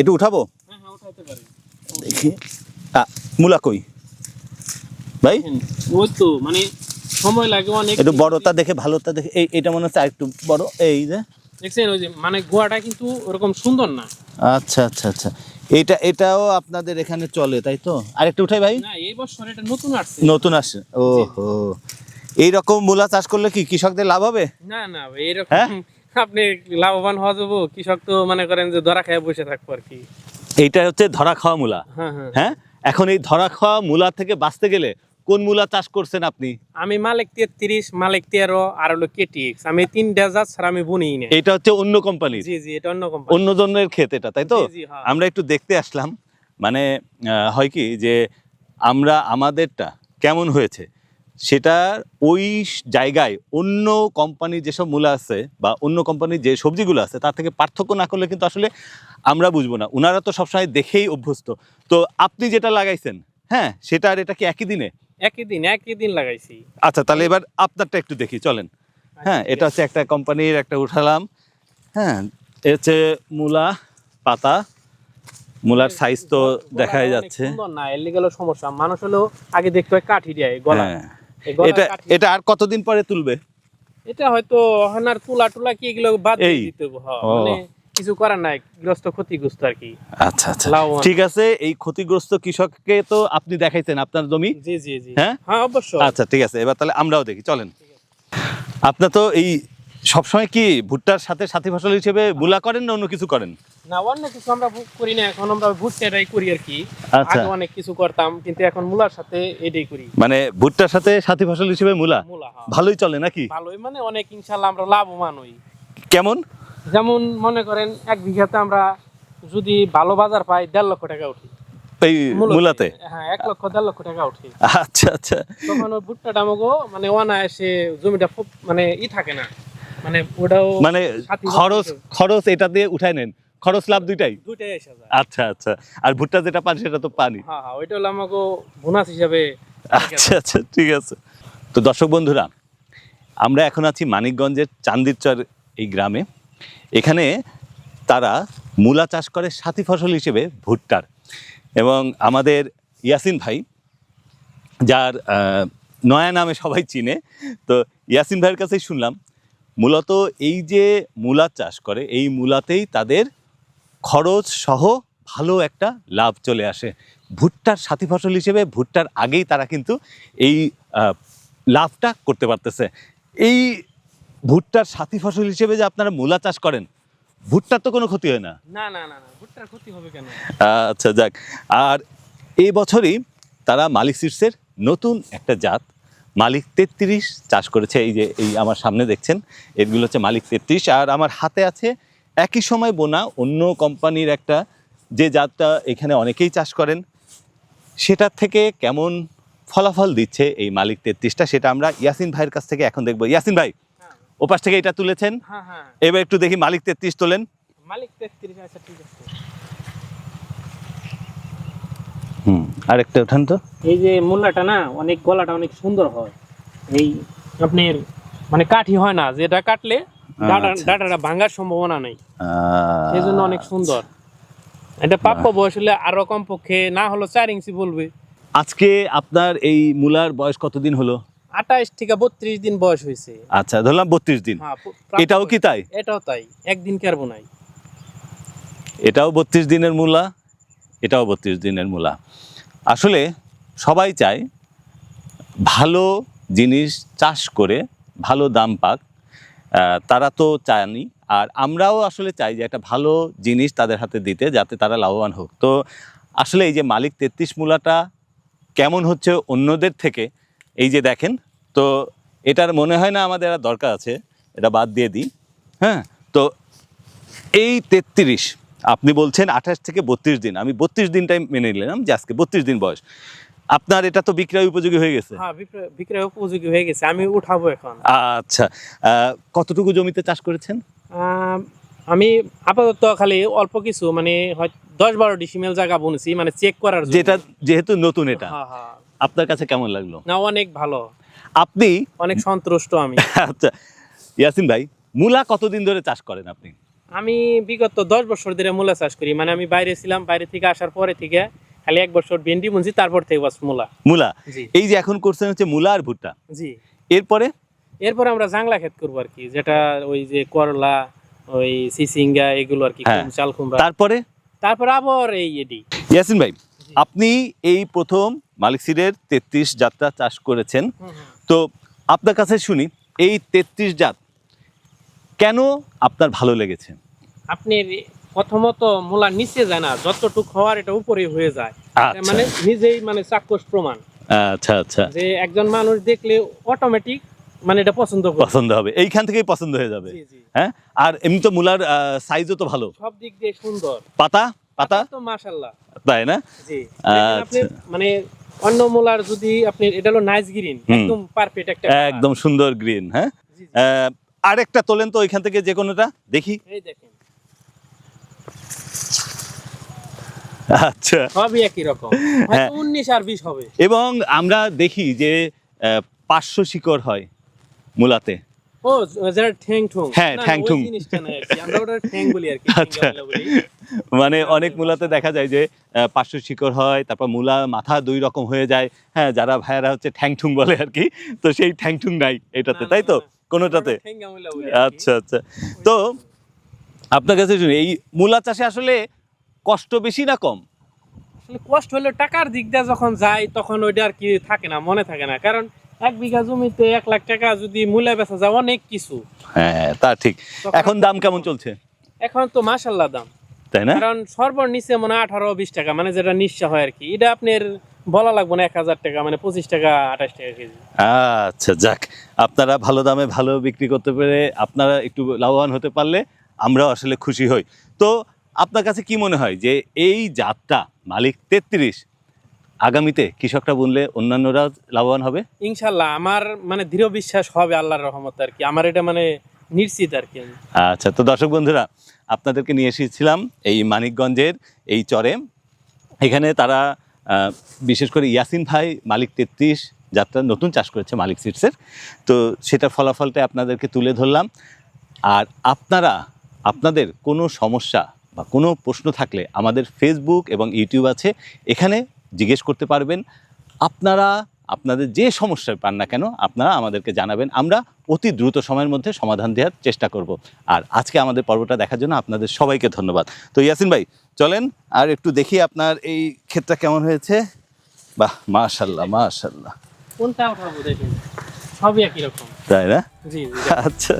একটু উঠাবো? হ্যাঁ হ্যাঁ দেখি। মূলা কই? ভাই? ওই তো মানে সময় লাগে অনেক। একটু বড়টা দেখে ভালোটা দেখে এই এটা মনে হচ্ছে একটু বড় এই যে। দেখছেন ওই যে মানে গোয়াটা কিন্তু ওরকম সুন্দর না। আচ্ছা আচ্ছা আচ্ছা। এটা এটাও আপনাদের এখানে চলে তাই তো? আরেকটু উঠাই ভাই। না এই বছর এটা নতুন আসছে। নতুন আসছে ও হো এইরকম মূলা চাষ করলে কি কৃষকদের লাভ হবে? না না এইরকম হ্যাঁ? আপনি লাভবান হওয়া যাব? কৃষক তো মনে করেন যে ধরা খেয়ে বসে থাকব আর কি। এইটা হচ্ছে ধরা খাওয়া মূলা। হ্যাঁ হ্যাঁ। হ্যাঁ? এখন এই ধরা খাওয়া মূলা থেকে বাঁচতে গেলে কোন মূলা চাষ করছেন আপনি? আমি মালিক তেত্রিশ মালিক তেরো আর হলো কেটিএক্স আমি তিন ডেজার ছাড়া আমি বুনি না এটা হচ্ছে অন্য কোম্পানি জি জি এটা অন্য কোম্পানি অন্য জনের ক্ষেত এটা তাই তো? হ্যাঁ। আমরা একটু দেখতে আসলাম। মানে হয় কি যে আমরা আমাদেরটা কেমন হয়েছে? সেটা ওই জায়গায় অন্য কোম্পানির যেসব মূলা আছে বা অন্য কোম্পানির যে সবজিগুলো আছে তার থেকে পার্থক্য না করলে কিন্তু আসলে আমরা বুঝব না। ওনারা তো সবসময় দেখেই অভ্যস্ত। তো আপনি যেটা লাগাইছেন হ্যাঁ সেটা আর এটা কি একই দিনে? একই দিন একই দিন লাগাইছি। আচ্ছা তাহলে এবার আপনারটা একটু দেখি চলেন। হ্যাঁ আচ্ছা, এটা হচ্ছে একটা কোম্পানির একটা উঠালাম। হ্যাঁ এ হচ্ছে মূলা পাতা। মূলার সাইজ তো দেখাই যাচ্ছে। না? এর সমস্যা। মানুষ হলো আগে দেখতে হয় কাঠি দেয় গলা। হ্যাঁ। এটা এটা আর কতদিন পরে তুলবে? এটা হয়তো হানার তুলা টুলা কি এগুলো বাদ দিতে হবে, হ্যাঁ, মানে কিছু করার নাই গ্রস্ত ক্ষতিগ্রস্ত আর কি। আচ্ছা আচ্ছা। ঠিক আছে এই ক্ষতিগ্রস্ত কৃষককে তো আপনি দেখাইছেন আপনার জমি? জি জি জি। হ্যাঁ? হ্যাঁ অবশ্যই। আচ্ছা ঠিক আছে এবার তাহলে আমরাও দেখি চলেন। আপনার তো এই সবসময় কি ভুট্টার সাথে সাথী ফসল হিসেবে মূলা করেন না অন্য কিছু করেন? না অন্য কিছু আমরা করি না। এখন আমরা ভুট্টাটাই করি আর কি। আচ্ছা। অনেক কিছু করতাম কিন্তু এখন মূলার সাথে এটাই করি। মানে ভুট্টার সাথে সাথী ফসল হিসেবে মূলা? মূলা হ্যাঁ। ভালোই চলে নাকি? ভালোই মানে অনেক ইনশাল্লাহ আমরা লাভবান হই। কেমন? যেমন মনে করেন এক বিঘাতে আমরা যদি ভালো বাজার পাই দেড় লক্ষ টাকা উঠি। এই মূলতে। হ্যাঁ এক লক্ষ দেড় লক্ষ টাকা উঠি। আচ্ছা আচ্ছা। তখন ওই ভুট্টাটা আমাকে মানে অনায়াসে জমিটা খুব মানে ই থাকে না। মানে ওটাও মানে খরচ খরচ এটা দিয়ে উঠাই নেন। খরচ লাভ দুইটাই? দুইটাই এসে যায়। আচ্ছা আচ্ছা। আর ভুট্টা যেটা পান সেটা তো পানি হ্যাঁ হ্যাঁ ওইটা হলো আমাকে বোনাস হিসাবে আচ্ছা আচ্ছা ঠিক আছে। তো দর্শক বন্ধুরা আমরা এখন আছি মানিকগঞ্জের চান্দিরচর এই গ্রামে। এখানে তারা মূলা চাষ করে সাথী ফসল হিসেবে ভুট্টার। এবং আমাদের ইয়াসিন ভাই যার আহ, নয়া নামে সবাই চিনে তো ইয়াসিন ভাইয়ের কাছেই শুনলাম মূলত এই যে মূলা চাষ করে এই মূলাতেই তাদের খরচ সহ ভালো একটা লাভ চলে আসে। ভুট্টার সাথী ফসল হিসেবে ভুট্টার আগেই তারা কিন্তু এই লাভটা করতে পারতেছে। এই ভুট্টার সাথী ফসল হিসেবে যে আপনারা মূলা চাষ করেন ভুট্টার তো কোনো ক্ষতি হয় না? না না না না ভুট্টার ক্ষতি হবে কেন? আচ্ছা যাক। আর এই বছরই তারা মালিক সিডসের নতুন একটা জাত মালিক তেত্রিশ চাষ করেছে এই যে এই আমার সামনে দেখছেন এগুলো হচ্ছে মালিক তেত্রিশ। আর আমার হাতে আছে একই সময় বোনা অন্য কোম্পানির একটা যে জাতটা এখানে অনেকেই চাষ করেন। সেটার থেকে কেমন ফলাফল দিচ্ছে এই মালিক তেত্রিশটা সেটা আমরা ইয়াসিন ভাইয়ের কাছ থেকে এখন দেখব। ইয়াসিন ভাই হ্যাঁ। ওপাশ থেকে এটা তুলেছেন? হ্যাঁ হ্যাঁ। এবার একটু দেখি মালিক তেত্রিশ তোলেন। মালিক তেত্রিশ আচ্ছা ঠিক আছে। আরেকটা ওঠান তো। এই যে মূলাটা না অনেক গলাটা অনেক সুন্দর হয়। এই আপনার মানে কাঠি হয় না যেটা কাটলে আচ্ছা। ডাটাটা ভাঙার সম্ভাবনা নেই। আহ, সেই জন্য অনেক সুন্দর। এটা প্রাপ্য বয়স হলে আরও কমপক্ষে না হলো চার ইঞ্চি বলবে আজকে আপনার এই মূলার বয়স কতদিন হলো? আঠাইশ থেকে বত্রিশ দিন বয়স হয়েছে। আচ্ছা ধরলাম বত্রিশ দিন। হ্যাঁ, এটাও কি তাই? এটাও তাই। একদিন কেরবো নাই এটাও বত্রিশ দিনের মূলা এটাও বত্রিশ দিনের মূলা। আসলে সবাই চায় ভালো জিনিস চাষ করে ভালো দাম পাক। তারা তো চায়নি। আর আমরাও আসলে চাই যে একটা ভালো জিনিস তাদের হাতে দিতে যাতে তারা লাভবান হোক। তো আসলে এই যে মালিক তেত্রিশ মূলাটা কেমন হচ্ছে অন্যদের থেকে, এই যে দেখেন, তো এটার মনে হয় না আমাদের আর দরকার আছে, এটা বাদ দিয়ে দিই। হ্যাঁ তো এই তেত্রিশ আপনি বলছেন আঠাশ থেকে বত্রিশ দিন। আমি বত্রিশ দিনটাই মেনে নিলাম যে আজকে বত্রিশ দিন বয়স। আপনার এটা তো বিক্রয় উপযোগী হয়ে গেছে। হ্যাঁ বিক্রয়- উপযোগী হয়ে গেছে। আমি উঠাবো এখন। আচ্ছা কতটুকু জমিতে চাষ করেছেন? আমি আপাতত খালি অল্প কিছু মানে হয় দশ বারো ডিসিমেল জায়গা বুনেছি মানে চেক করার যেটা যেহেতু নতুন এটা। হ্যাঁ হ্যাঁ। আপনার কাছে কেমন লাগল? না অনেক ভালো। আপনি অনেক সন্তুষ্ট আমি। আচ্ছা ইয়াসিন ভাই মূলা কতদিন ধরে চাষ করেন আপনি? আমি বিগত দশ বছর ধরে মূলা চাষ করি। মানে আমি বাইরে ছিলাম বাইরে থেকে আসার পরে থেকে খালি এক বছর ভেন্ডি বুনছি তারপর থেকে বাস মূলা। মূলা? এই যে এখন করছেন হচ্ছে মূলা আর ভুট্টা। জি। এরপরে? এরপর আমরা জাংলা ক্ষেত করব আর কি যেটা ওই যে করলা ওই সিসিঙ্গা এগুলো আর কি হ্যাঁ। চাল কুমড়া। তারপরে? তারপর আবার এই এডি। ইয়াসিন ভাই আপনি এই প্রথম মালিক সিডের তেত্রিশ জাতটা চাষ করেছেন। তো আপনার কাছে শুনি এই তেত্রিশ জাত কেন আপনার ভালো লেগেছে? আপনি প্রথমত মূলা নিচে যায় না যতটুক হওয়ার এটা উপরে হয়ে যায়। আচ্ছা। মানে নিজেই মানে চাক্ষুষ প্রমাণ। আচ্ছা আচ্ছা। যে একজন মানুষ দেখলে অটোমেটিক মানে এটা পছন্দ পছন্দ হবে এইখান থেকেই পছন্দ হয়ে যাবে। হ্যাঁ? আর এমনি তো মূলার সাইজও তো ভালো। সব দিক দিয়ে সুন্দর। পাতা? পাতা? তো মাশাল্লাহ তাই না? জি। আচ্ছা। আপনি মানে অন্য মূলার যদি আপনি এটা হলো নাইস গ্রিন একদম পারফেক্ট একটা একদম সুন্দর গ্রিন হ্যাঁ? আরেকটা তোলেন তো ওইখান থেকে যে কোনোটা দেখি। এই দেখেন। আচ্ছা। সবই একই রকম। হ্যাঁ। উনিশ আর বিশ হবে। এবং আমরা দেখি যে পাঁচশো শিকড় হয় মূলাতে। ও যেটা ঠ্যাং ঠুং। হ্যাঁ, ঠ্যাং ঠুং। কি। আমরা ওটা ঠ্যাং বলি আর কি আচ্ছা। মানে অনেক মূলাতে দেখা যায় যে পাঁচশো শিকড় হয় তারপর মূলা মাথা দুই রকম হয়ে যায়। হ্যাঁ যারা ভাইয়ারা হচ্ছে ঠ্যাংঠুং বলে আর কি তো সেই ঠ্যাংঠুং নাই এটাতে তাই তো। কোনোটাতে। আচ্ছা আচ্ছা। তো আপনার কাছে শুনি এই মূলা চাষে আসলে কষ্ট বেশি না কম? কষ্ট হলে টাকার দিক দিয়ে যখন যায় তখন ওইটা আর কি থাকে না মনে থাকে না। কারণ এক বিঘা জমিতে এক লাখ টাকা যদি মূল্য বেচা যায় অনেক কিছু। হ্যাঁ তা ঠিক। এখন দাম কেমন চলছে? এখন তো মাসাল্লাহ দাম। তাই না? কারণ সর্বনিচে মনে হয় আঠারো বিশ টাকা মানে যেটা নিশ্চয় হয় আর কি। এটা আপনার বলা লাগবে না এক হাজার টাকা মানে পঁচিশ টাকা আঠাশ টাকা কেজি। আচ্ছা যাক। আপনারা ভালো দামে ভালো বিক্রি করতে পেরে আপনারা একটু লাভবান হতে পারলে আমরাও আসলে খুশি হই। তো আপনার কাছে কি মনে হয় যে এই জাতটা মালিক তেত্রিশ আগামীতে কৃষকরা বুনলে অন্যান্যরা লাভবান হবে? ইনশাল্লাহ আমার মানে দৃঢ় বিশ্বাস হবে আল্লাহর রহমত আর কি। আমার এটা মানে নিশ্চিত আর কি আচ্ছা তো দর্শক বন্ধুরা আপনাদেরকে নিয়ে এসেছিলাম এই মানিকগঞ্জের এই চরে। এখানে তারা বিশেষ করে ইয়াসিন ভাই, মালিক তেত্রিশ যাত্রা নতুন চাষ করেছে মালিক সিটসের তো সেটার ফলাফলটা আপনাদেরকে তুলে ধরলাম। আর আপনারা, আপনাদের কোনো সমস্যা বা কোনো প্রশ্ন থাকলে আমাদের ফেসবুক এবং ইউটিউব আছে। এখানে জিজ্ঞেস করতে পারবেন। আপনারা আপনাদের যে সমস্যায় পান না কেন আপনারা আমাদেরকে জানাবেন। আমরা অতি দ্রুত সময়ের মধ্যে সমাধান দেওয়ার চেষ্টা করব। আর আজকে আমাদের পর্বটা দেখার জন্য আপনাদের সবাইকে ধন্যবাদ। তো ইয়াসিন ভাই চলেন আর একটু দেখি আপনার এই ক্ষেতটা কেমন হয়েছে। বাহ মাশাল্লাহ মাশাল্লাহ কোনটা উঠাবো দেখুন? সবই একই রকম। তাই না? জি জি। আচ্ছা।